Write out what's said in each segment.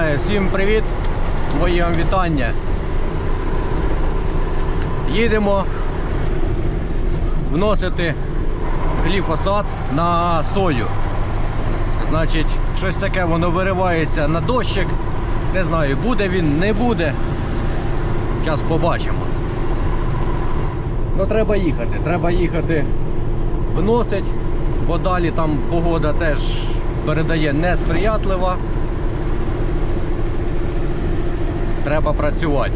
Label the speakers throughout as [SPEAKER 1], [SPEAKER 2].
[SPEAKER 1] Колеги, всім привіт! Мої вам вітання. Їдемо вносити гліфосат на сою. Значить, щось таке воно виривається на дощик. Не знаю, буде він, не буде. Зараз побачимо. Ну треба їхати. Треба їхати вносить, бо далі там погода теж передає несприятлива. Треба працювати.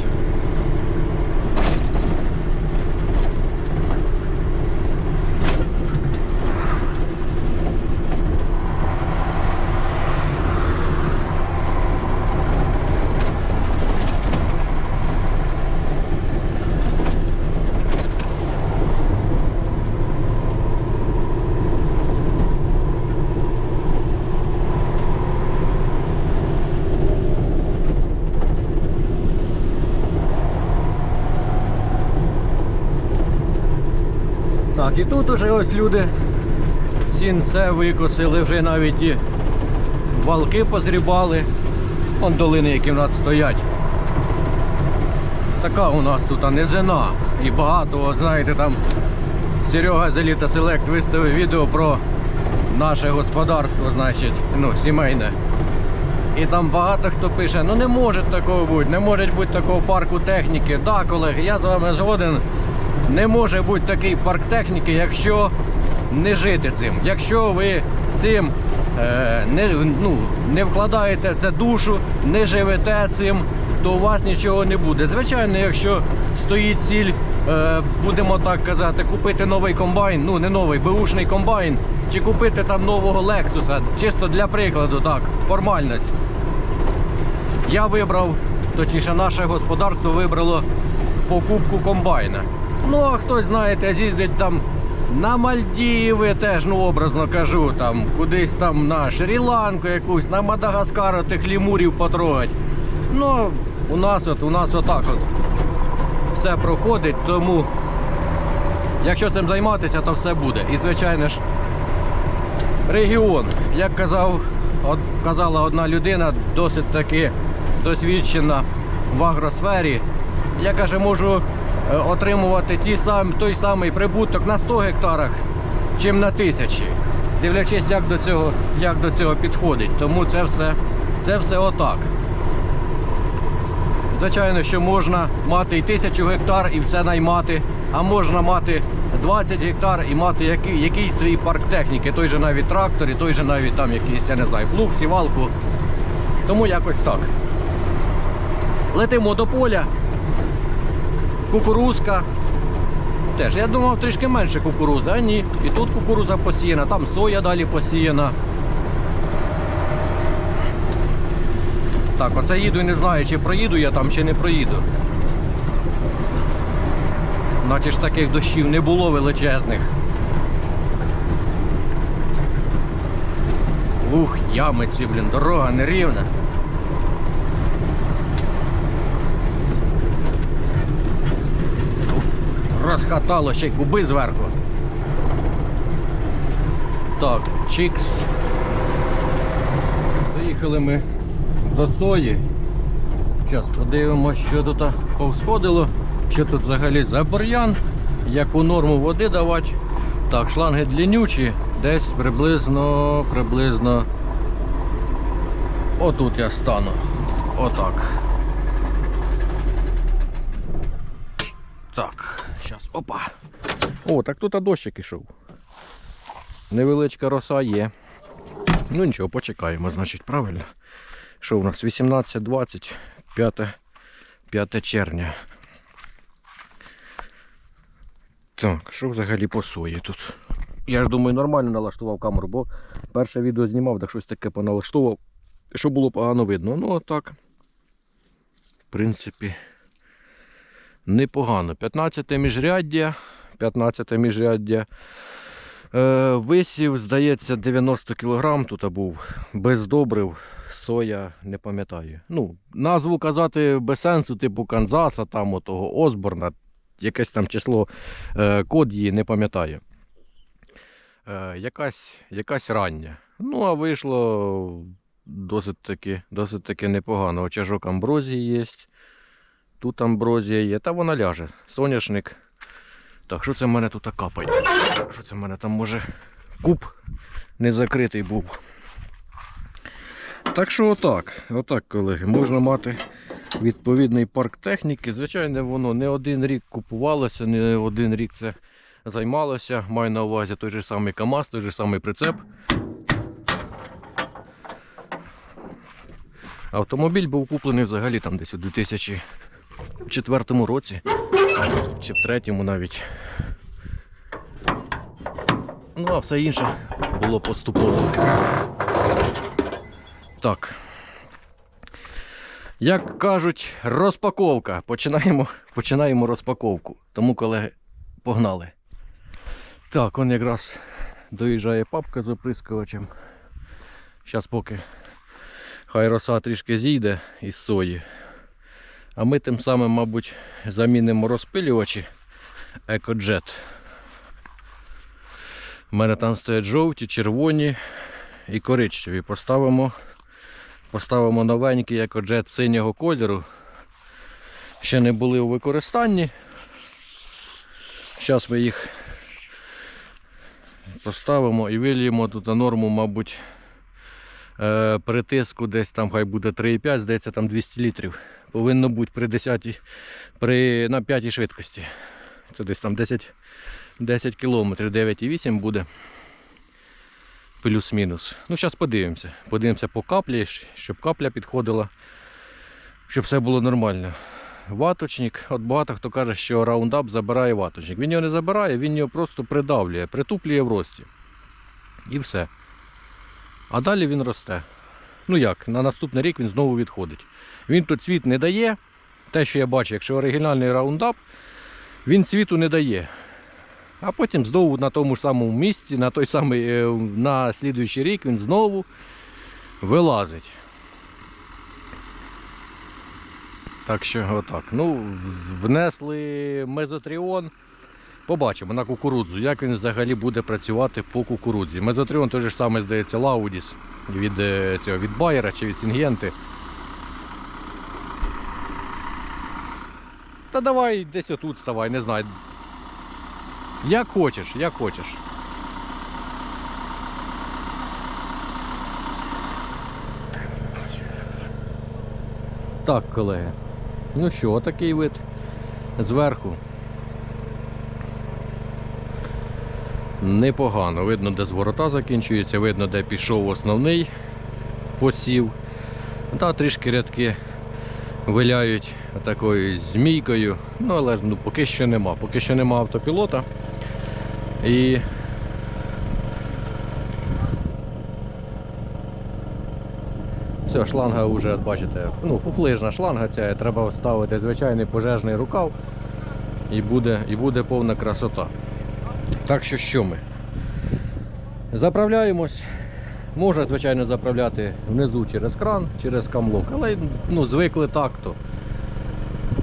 [SPEAKER 1] Так, і тут уже ось люди сінце викосили, вже навіть і валки позрібали. Вон долини, які в нас стоять. Така у нас тут низина. І багато, от знаєте, там Серега з Еліта Селект виставив відео про наше господарство, значить, ну, сімейне. І там багато хто пише, ну не може такого бути, не може бути такого парку техніки. Да, колеги, я з вами згоден. Не може бути такий парк техніки, якщо не жити цим. Якщо ви цим е, не, ну, не вкладаєте це душу, не живете цим, то у вас нічого не буде. Звичайно, якщо стоїть ціль, е, будемо так казати, купити новий комбайн, ну не новий, беушний комбайн, чи купити там нового Лексуса, чисто для прикладу, так, формальність. Я вибрав, точніше, наше господарство вибрало покупку комбайна. Ну, а хтось, знаєте, з'їздить там на Мальдіви, теж, ну образно кажу, там кудись там на Шрі-Ланку якусь, на Мадагаскар тих лімурів потрогать. Ну, у нас от, у нас отак от все проходить, тому якщо цим займатися, то все буде. І звичайно ж, регіон, як казав, от, казала одна людина, досить таки досвідчена в агросфері. Я каже, можу отримувати ті сам, той самий прибуток на 100 гектарах, чим на тисячі. Дивлячись, як до цього, як до цього підходить. Тому це все, це все отак. Звичайно, що можна мати і тисячу гектар і все наймати, а можна мати 20 гектар і мати який, якийсь свій парк техніки, той же навіть трактор, і той же навіть там якийсь, я не знаю, плуг, сівалку. Тому якось так. Летимо до поля. Кукурузка. Теж я думав трішки менше кукурузи, а ні. І тут кукуруза посіяна, там соя далі посіяна. Так, оце їду і не знаю, чи проїду я там, чи не проїду. Наче ж таких дощів не було величезних. Ух, ями ці, блін, дорога нерівна. Розхатало ще й куби зверху. Так, чікс. Доїхали ми до сої. Зараз подивимося, що тут повсходило, що тут взагалі за бур'ян, яку норму води давати. Так, шланги длиннючі, десь приблизно, приблизно. Отут я стану. Отак. Так, зараз, опа. О, так тут дощик ішов. Невеличка роса є. Ну нічого, почекаємо, значить, правильно. Що у нас? 18-20, 5, 5 червня. Так, що взагалі по сої тут? Я ж думаю, нормально налаштував камеру, бо перше відео знімав, так щось таке поналаштував, що було погано видно. Ну, а так. В принципі, непогано. 15 міжряддя. 15 міжряддя. Е, висів, здається, 90 кг тут був без добрив, соя, не пам'ятаю. Ну, назву казати без сенсу, типу Канзаса, там отого Осборна, якесь там число, е, код її не пам'ятаю. Е, якась, якась рання. Ну, а вийшло досить таки, досить таки непогано. Очажок амброзії є. Тут амброзія є, та вона ляже. Соняшник. Так, що це в мене тут капає? Що це в мене там може куб не закритий був. Так що отак, отак, колеги, можна мати відповідний парк техніки. Звичайно, воно не один рік купувалося, не один рік це займалося. Маю на увазі той же самий КАМАЗ, той же самий прицеп. Автомобіль був куплений взагалі там десь у 2004 році, чи в третьому навіть. Ну, а все інше було поступово. Так. Як кажуть, розпаковка. Починаємо, починаємо розпаковку. Тому, колеги, погнали. Так, он якраз доїжджає папка з оприскувачем. Зараз поки хай роса трішки зійде із сої. А ми тим самим, мабуть, замінимо розпилювачі EcoJet. У мене там стоять жовті, червоні і коричневі. Поставимо, поставимо новенькі EcoJet синього кольору. Ще не були у використанні. Зараз ми їх поставимо і вильємо тут на норму, мабуть, е, притиску десь там хай буде 3,5, здається, там 200 літрів. Повинно бути при 10, при, на 5 швидкості. Це десь там 10, 10 кілометрів, 9,8 буде. Плюс-мінус. Ну, зараз подивимося. Подивимося по каплі, щоб капля підходила, щоб все було нормально. Ваточник, от багато хто каже, що раундап забирає ваточник. Він його не забирає, він його просто придавлює, притуплює в рості. І все. А далі він росте. Ну як, на наступний рік він знову відходить. Він тут цвіт не дає. Те, що я бачу, якщо оригінальний раундап, він цвіту не дає. А потім знову на тому ж самому місці, на той самий, е, на слідуючий рік він знову вилазить. Так що отак. Ну, внесли мезотріон. Побачимо на кукурудзу, як він взагалі буде працювати по кукурудзі. Мезотріон той же ж самий, здається, Лаудіс від, е, цього, від Байера чи від Сінгенти. Та давай десь отут ставай, не знаю. Як хочеш, як хочеш. Так, колеги. Ну що, такий вид зверху. Непогано. Видно, де зворота закінчується, видно, де пішов основний посів. Та трішки рядки виляють такою змійкою. Ну, але ну, поки що нема. Поки що нема автопілота. І все, шланга вже, бачите, ну, фуфлижна шланга ця, треба ставити звичайний пожежний рукав і буде, і буде повна красота. Так що що ми? Заправляємось. Можна, звичайно, заправляти внизу через кран, через камлок, але ну, звикли так, то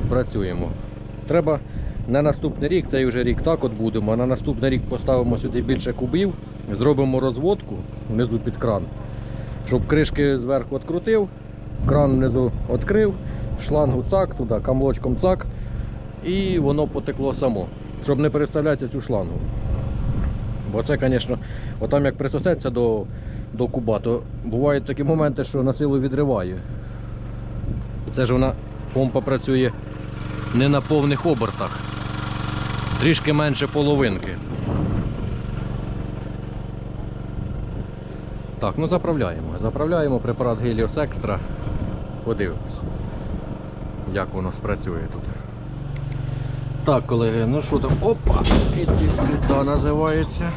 [SPEAKER 1] працюємо. Треба на наступний рік, цей вже рік так от будемо, а на наступний рік поставимо сюди більше кубів, зробимо розводку внизу під кран, щоб кришки зверху відкрутив, кран внизу відкрив, шлангу цак, туди камлочком цак, і воно потекло само, щоб не переставляти цю шлангу. Бо це, звісно, отам як присосеться до, до куба, то бувають такі моменти, що на силу відриває. Це ж вона помпа працює не на повних обертах. Трішки менше половинки. Так, ну заправляємо. Заправляємо препарат Helios Extra. Подивимось, як воно спрацює тут. Так, колеги, ну що там? Опа! Іди сюди називається.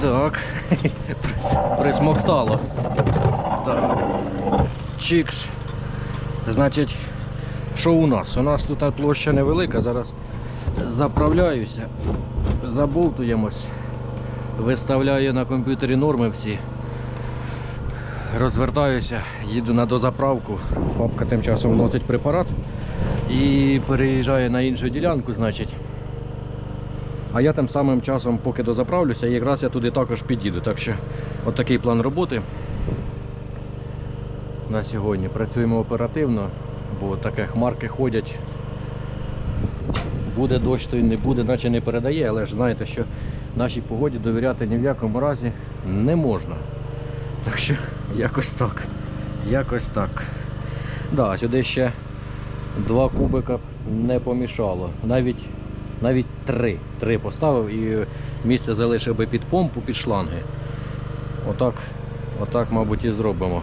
[SPEAKER 1] Так. Присмоктало. Так. Чікс. Значить, що у нас? У нас тут площа невелика, зараз заправляюся, забовтуємось, виставляю на комп'ютері норми всі. Розвертаюся, їду на дозаправку. Папка тим часом вносить препарат і переїжджає на іншу ділянку, значить. А я тим самим часом, поки дозаправлюся, якраз я туди також підійду. Так що от такий план роботи. на сьогодні. Працюємо оперативно, бо таке хмарки ходять. Буде дощ, то й не буде, наче не передає, але ж знаєте, що нашій погоді довіряти ні в якому разі не можна. Так що якось так. Якось так. Да, сюди ще два кубика не помішало. Навіть навіть три. Три поставив і місце залишив би під помпу, під шланги. Отак, отак, мабуть, і зробимо.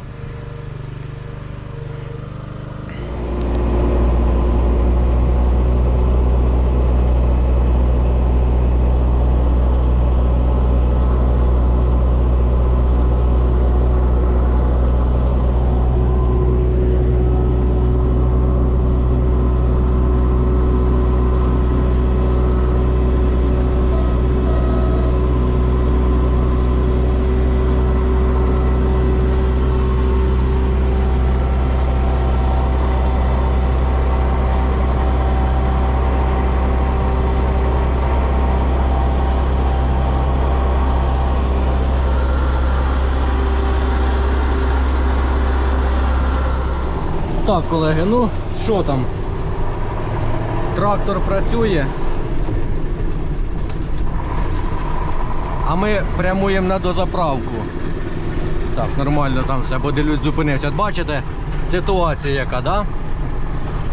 [SPEAKER 1] Так, колеги, ну що там? Трактор працює. А ми прямуємо на дозаправку. Так, нормально там все, бо дивлюсь, зупинився. От бачите, ситуація яка, да?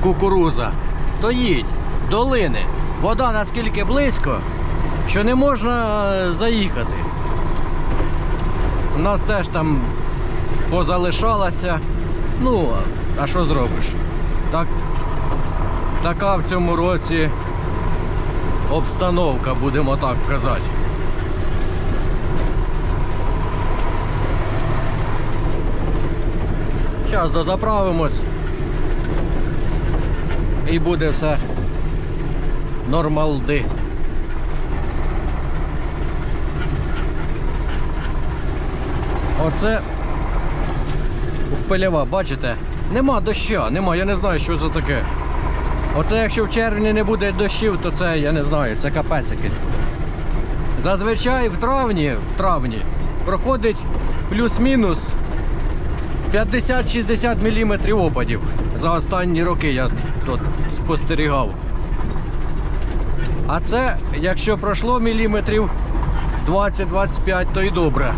[SPEAKER 1] Кукуруза. Стоїть, долини. Вода наскільки близько, що не можна е, заїхати. У нас теж там позалишалася. Ну, а що зробиш? Так, така в цьому році обстановка, будемо так казати. Зараз дозаправимось і буде все нормалди. Оце пилєва, бачите? Нема доща, нема, я не знаю, що це таке. Оце якщо в червні не буде дощів, то це я не знаю, це капець якийсь. Зазвичай в травні, в травні проходить плюс-мінус 50-60 мм опадів. За останні роки я тут спостерігав. А це, якщо пройшло міліметрів 20-25, то і добре.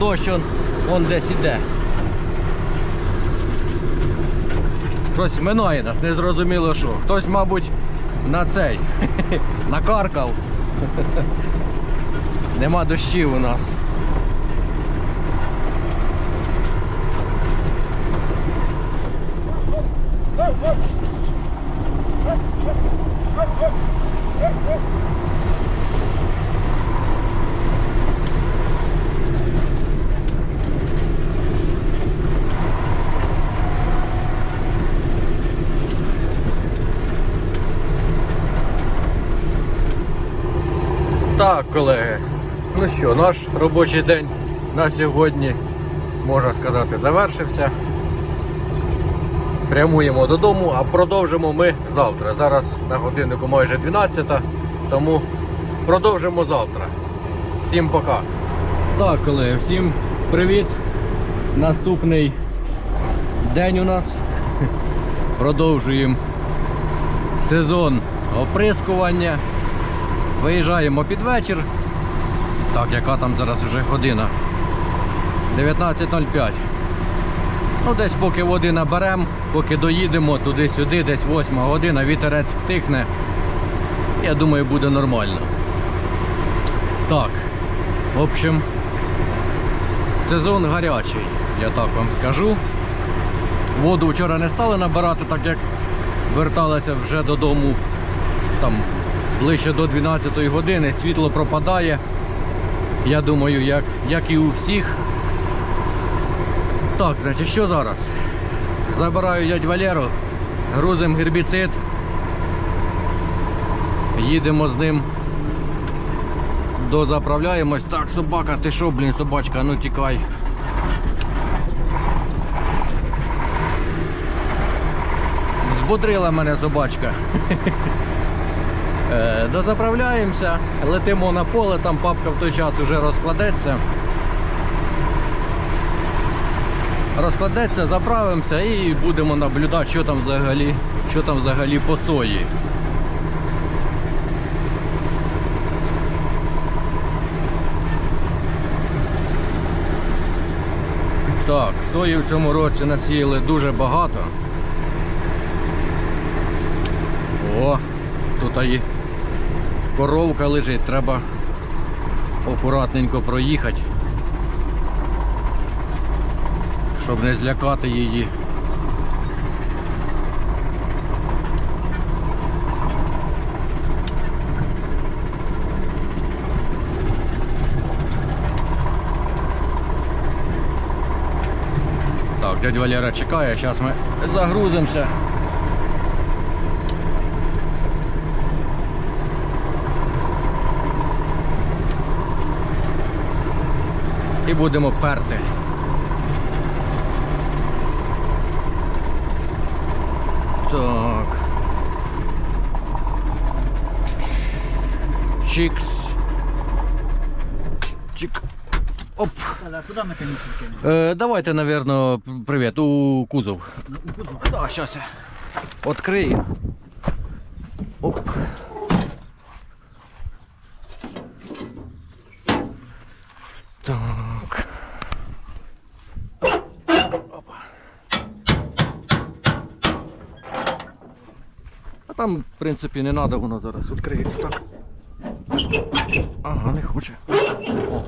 [SPEAKER 1] Дощ он, он десь іде. Щось минає нас, незрозуміло що. Хтось, мабуть, на цей накаркав. Нема дощів у нас. Так, колеги. Ну що, наш робочий день на сьогодні, можна сказати, завершився. Прямуємо додому, а продовжимо ми завтра. Зараз на годиннику майже 12, тому продовжимо завтра. Всім пока. Так, колеги, всім привіт. Наступний день у нас. Продовжуємо сезон оприскування. Виїжджаємо під вечір. Так, яка там зараз вже година? 19.05. Ну, десь поки води наберемо, поки доїдемо туди-сюди, десь 8 година, вітерець втихне. Я думаю, буде нормально. Так, в общем, сезон гарячий, я так вам скажу. Воду вчора не стали набирати, так як верталися вже додому там ближче до 12 години, світло пропадає. Я думаю, як, як і у всіх. Так, значить, що зараз? Забираю дядь Валеру, грузимо гербіцид. Їдемо з ним Дозаправляємось. Так, собака, ти що, блін, собачка, ну тікай. Збудрила мене собачка. Е, Дозаправляємося, летимо на поле, там папка в той час вже розкладеться. Розкладеться, заправимося і будемо наблюдати, що там взагалі, що там взагалі по сої. Так, сої в цьому році насіяли дуже багато. О, тут і коровка лежить, треба акуратненько проїхати, щоб не злякати її. Так, дядя Валера чекає, зараз ми загрузимося. І будемо перти. Так. Чикс. Чик. Оп.
[SPEAKER 2] Да, куда мы конец?
[SPEAKER 1] Е, давайте, наверное, привіт, у кузов.
[SPEAKER 2] Ну, куда?
[SPEAKER 1] Да, сейчас я открою. Оп. Так. Опа. А там, в принципі, не треба, воно зараз відкриється так. Ага, не хоче. О.